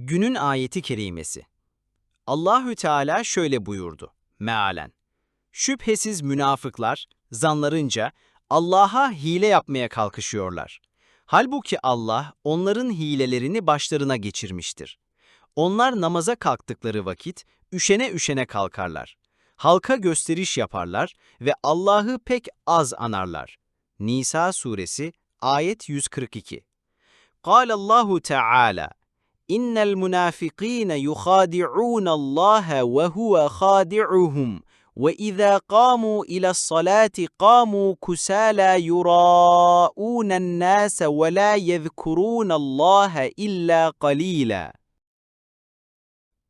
Günün ayeti kerimesi. Allahü Teala şöyle buyurdu mealen. Şüphesiz münafıklar zanlarınca Allah'a hile yapmaya kalkışıyorlar. Halbuki Allah onların hilelerini başlarına geçirmiştir. Onlar namaza kalktıkları vakit üşene üşene kalkarlar. Halka gösteriş yaparlar ve Allah'ı pek az anarlar. Nisa suresi ayet 142. قال الله تعالى innel munafikine yuhadi'unallaha ve huve khadi'uhum ve izâ kâmû ile's-salâti kâmû kusâlâ yurâûnen-nâse ve lâ yezkurûnallâhe illâ qalîlâ.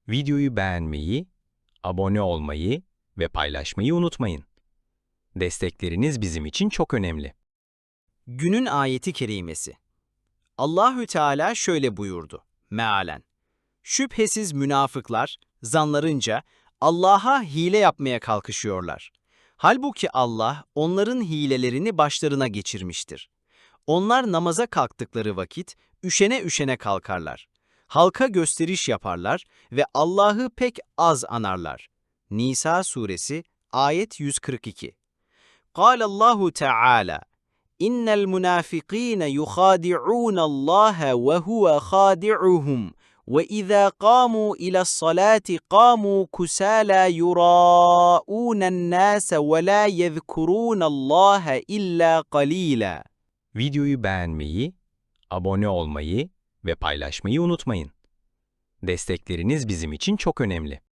Videoyu beğenmeyi, abone olmayı ve paylaşmayı unutmayın. Destekleriniz bizim için çok önemli. Günün ayeti kerimesi. Allahü Teala şöyle buyurdu: mealen. Şüphesiz münafıklar zanlarınca Allah'a hile yapmaya kalkışıyorlar. Halbuki Allah onların hilelerini başlarına geçirmiştir. Onlar namaza kalktıkları vakit üşene üşene kalkarlar. Halka gösteriş yaparlar ve Allah'ı pek az anarlar. Nisa suresi ayet 142. قال الله تعالى innel munafikine yuhadi'un Allah ve huve khadi'uhum ve izâ kâmû ile salâti kâmû kusâlâ yurâûnen nâse ve lâ yezkurûn Allah illâ qalîlâ. Videoyu beğenmeyi, abone olmayı ve paylaşmayı unutmayın. Destekleriniz bizim için çok önemli.